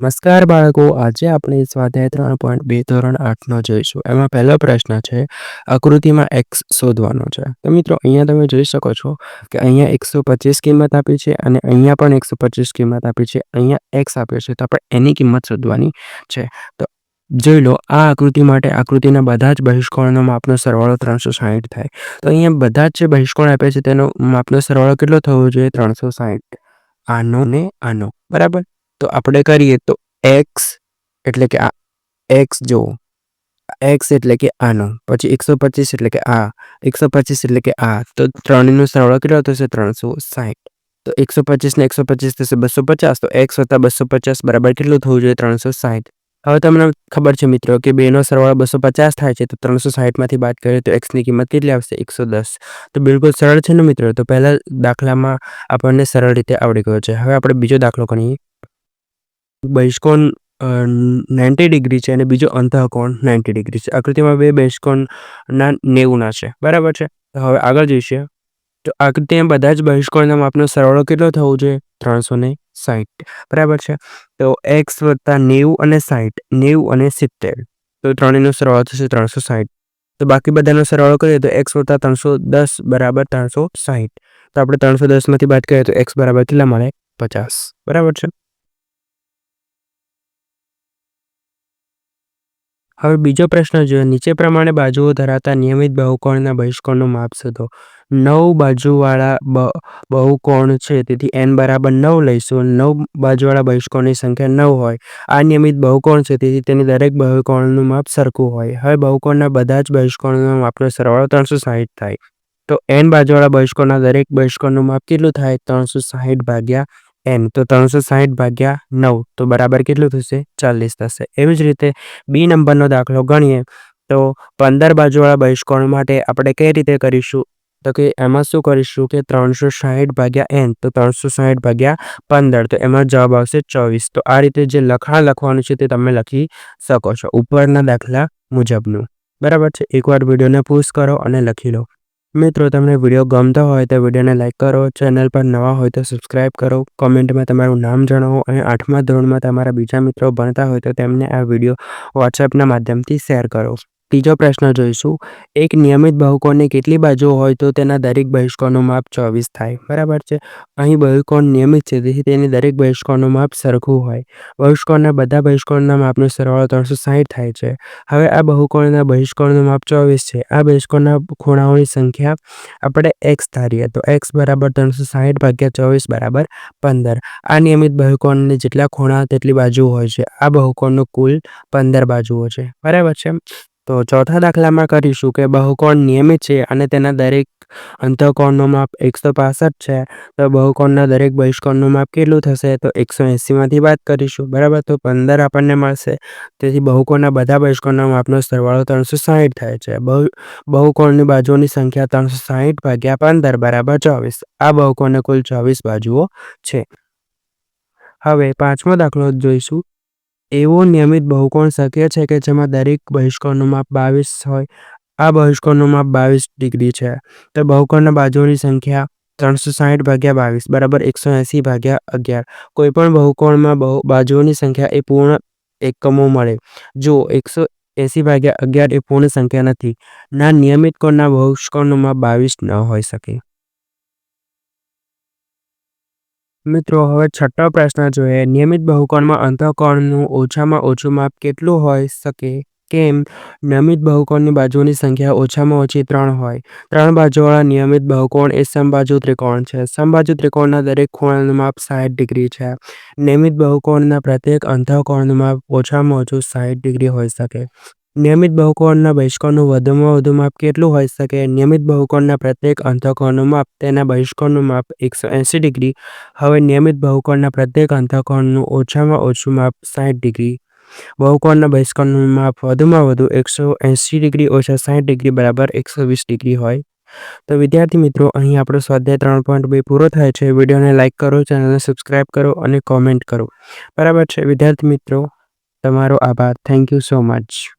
નમસ્કાર બાળકો, આજે આપણે સ્વાધ્યાય ત્રણ પોઈન્ટ બે ધોરણ આઠનો જોઈશું. એમાં પહેલો પ્રશ્ન છે, આકૃતિમાં એક્સ શોધવાનો છે. તો મિત્રો, અહીંયા તમે જોઈ શકો છો કે અહીંયા એકસો પચીસ કિંમત આપી છે અને અહીંયા પણ એકસો પચીસ કિંમત આપી છે. અહીંયા એક્સ આપ્યો છે, તો આપણે એની કિંમત શોધવાની છે. તો જોઈ લો, આ આકૃતિ માટે આકૃતિના બધા જ બહિષ્કોણનો માપનો સરવાળો ત્રણસો સાહીઠ થાય. તો અહીંયા બધા જ જે બહિષ્કોણ આપે છે, તેનો માપનો સરવાળો કેટલો થવો જોઈએ? ત્રણસો સાહીઠ. આનો ને આનો. બરાબર? તો આપણે કરીએ તો એક્સ એટલે કે આ એક્સ જો એક્સ એટલે કે આનો, પછી એકસો પચીસ એટલે કે આ, એકસો પચીસ એટલે કે આ. તો ત્રણનો સરવાળો કેટલો થશે? ત્રણસો સાહીઠ તો એકસો પચીસ ને એકસો પચીસ થશે બસો પચાસ, તો એક્સ વત્તા બસો પચાસ બરાબર કેટલું થવું જોઈએ? ત્રણસો સાહીઠ હવે તમને ખબર છે મિત્રો કે બેનો સરવાળો બસો પચાસ થાય છે, તો ત્રણસો સાહીઠમાંથી બાદ કરીએ તો એક્સની કિંમત કેટલી આવશે? એકસો દસ. તો બિલકુલ સરળ છે ને મિત્રો? તો પહેલા દાખલામાં આપણને સરળ રીતે આવડી ગયો છે. હવે આપણે બીજો દાખલો ગણીએ. બહિષ્કોણ નાઇન્ટી ડિગ્રી છે અને બીજો અંતઃકોણ નાઇન્ટી ડિગ્રી છે. આકૃતિમાં બે બહિષ્કોણના નેવુંના છે. બરાબર છે? હવે આગળ જઈશું. તો આકૃતિમાં બધા જ બહિષ્કોણના માપનો સરવાળો કેટલો થવો જોઈએ? ત્રણસો ને સાહીઠ. બરાબર છે? તો એક્સ વત્તા નેવું અને સાહીઠ. નેવું અને સિત્તેર. તો ત્રણેયનો સરવાળો થશે ત્રણસો સાહીઠ. તો બાકી બધાનો સરવાળો કરીએ તો એક્સ વત્તા ત્રણસો દસ બરાબર ત્રણસો સાહીઠ. તો આપણે ત્રણસો દસમાંથી બાદ કરીએ તો એક્સ બરાબર કેટલા મળે? પચાસ. બરાબર છે? હવે બીજો પ્રશ્ન જોઈએ. નીચે પ્રમાણે બાજુઓ ધરાવતા નિયમિત બહુકોણના બહિષ્કોણનું માપ શોધો. નવ બાજુવાળા બહુકોણ છે, તેથી એન બરાબર નવ લઈશું. નવ બાજુવાળા બહિષ્કોણની સંખ્યા નવ હોય. આ નિયમિત બહુકોણ છે, તેથી તેની દરેક બહુકોણનું માપ સરખું હોય. હવે બહુકોણના બધા જ બહિષ્કોણના માપનો સરવાળો ત્રણસો સાહીઠ થાય. તો એન બાજુવાળા બહિષ્કોણના દરેક બહિષ્કોણનું માપ કેટલું થાય? ત્રણસો સાહીઠ ભાગ્યા એન તો ત્રણસો સાહીઠ ભાગ્યા નવ, તો બરાબર કેટલું થશે? ચાલીસ થશે. એવી જ રીતે બી નંબરનો દાખલો ગણીએ, તો પંદર બાજુવાળા બહિષ્કોણ માટે આપણે કઈ રીતે કરીશું? તો કે એમાં શું કરીશું કે ત્રણસો સાહીઠ ભાગ્યા એન તો ત્રણસો સાહીઠ ભાગ્યા પંદર, તો એમાં જવાબ આવશે ચોવીસ. તો આ રીતે જે લખાણ લખવાનું છે તે તમે લખી શકો છો ઉપરના દાખલા મુજબનું. બરાબર છે? એકવાર વિડીયોને પૂછ કરો અને લખી લો. મિત્રો, તમને વીડિયો ગમતો હોય તો વિડીયોને લાઇક કરો, ચેનલ પર નવા હોય તો સબસ્ક્રાઇબ કરો, કોમેન્ટમાં તમારું નામ જણાવો અને આઠમા ધોરણમાં તમારા બીજા મિત્રો ભણતા હોય તો તેમને આ વીડિયો વોટ્સએપના માધ્યમથી શેર કરો. ત્રીજો પ્રશ્ન જોઈશું. એક નિયમિત બહુકોણની કેટલી બાજુઓ હોય તો તેના દરેક બહિષ્કોણનું માપ ચોવીસ થાય, બરાબર છે? અહીં બહુકોણ નિયમિત છે તેથી તેની દરેક બહિષ્કોણનું માપ સરખું હોય. બહિષ્કોણના બધા બહિષ્કોણના માપનો સરવાળો ત્રણસો સાહીઠ થાય છે. હવે આ બહુકોણના બહિષ્કોણનું માપ ચોવીસ છે. આ બહિષ્કોણના ખૂણાઓની સંખ્યા આપણે એક્સ ધારીએ તો એક્સ બરાબર ત્રણસો સાહીઠ ભાગ્યા ચોવીસ બરાબર પંદર. આ નિયમિત બહુકોણને જેટલા ખૂણા તેટલી બાજુઓ હોય છે. આ બહુકોણનું કુલ પંદર બાજુઓ છે. બરાબર છે? તો ચોથા દાખલામાં કરીશું કે બહુકોણ નિયમિત છે અને તેના દરેક અંતઃકોણનું માપ એકસો પાસઠ છે. તો બહુકોણના દરેક બહિષ્કોણનું માપ કેટલું થશે? તો એકસો એંસીમાંથી વાત કરીશું. બરાબર? તો પંદર આપણને મળશે. તેથી બહુકોણના બધા બહિષ્કોણના માપનો સરવાળો ત્રણસો સાહીઠ થાય છે. બહુ, બહુકોણની બાજુઓની સંખ્યા ત્રણસો સાહીઠ ભાગ્યા પંદર, બરાબર ચોવીસ. આ બહુકોણને કુલ ચોવીસ બાજુઓ છે. હવે પાંચમો દાખલો જોઈશું. એવો નિયમિત બહુકોણ શક્ય છે કે જેમાં દરેક બહિષ્કોણનું માપ બાવીસ હોય? આ બહિષ્કોણનું માપ બાવીસ ડિગ્રી છે. તો બહુકોણના બાજુઓની સંખ્યા ત્રણસો સાહીઠ ભાગ્યા બાવીસ, બરાબર એકસો એંસી ભાગ્યા અગિયાર. કોઈપણ બહુકોણમાં બહુ, બાજુઓની સંખ્યા એ પૂર્ણ એકમો મળે. જો એકસો એંસી ભાગ્યા અગિયાર એ પૂર્ણ સંખ્યા નથી. ના નિયમિત કોણના બહુષ્કોણનું માપ બાવીસ ન હોઈ શકે. મિત્રો, હવે છઠ્ઠો પ્રશ્ન જોઈએ. નિયમિત બહુકોણમાં અંતઃકોણનું ઓછામાં ઓછું માપ કેટલું હોઈ શકે? કેમ? નિયમિત બહુકોણની બાજુની સંખ્યા ઓછામાં ઓછી ત્રણ હોય. ત્રણ બાજુવાળા નિયમિત બહુકોણ એ સમબાજુ ત્રિકોણ છે. સમબાજુ ત્રિકોણના દરેક ખૂણાનું માપ સાઠ ડિગ્રી છે. નિયમિત બહુકોણના પ્રત્યેક અંતઃકોણનું માપ ઓછામાં ઓછું સાઠ ડિગ્રી હોઈ શકે. નિયમિત બહુકોણના બહિષ્કોણનું વધુમાં વધુ માપ કેટલું હોઈ શકે? નિયમિત બહુકોણના પ્રત્યેક અંતઃકોણનું માપ તેના બહિષ્કોણનું માપ એકસો એંસી ડિગ્રી. હવે નિયમિત બહુકોણના પ્રત્યેક અંતઃકોણનું ઓછામાં ઓછું માપ સાઠ ડિગ્રી. બહુકોણના બહિષ્કોણનું માપ વધુમાં વધુ એકસો એંસી ડિગ્રી ઓછા સાઠ ડિગ્રી બરાબર એકસો વીસ ડિગ્રી હોય. તો વિદ્યાર્થી મિત્રો, અહીં આપણો સ્વાધ્યાય ત્રણ પોઈન્ટ બે પૂરો થાય છે. વિડીયોને લાઇક કરો, ચેનલને સબસ્ક્રાઇબ કરો અને કોમેન્ટ કરો. બરાબર છે. વિદ્યાર્થી મિત્રો, તમારો આભાર. Thank you so much.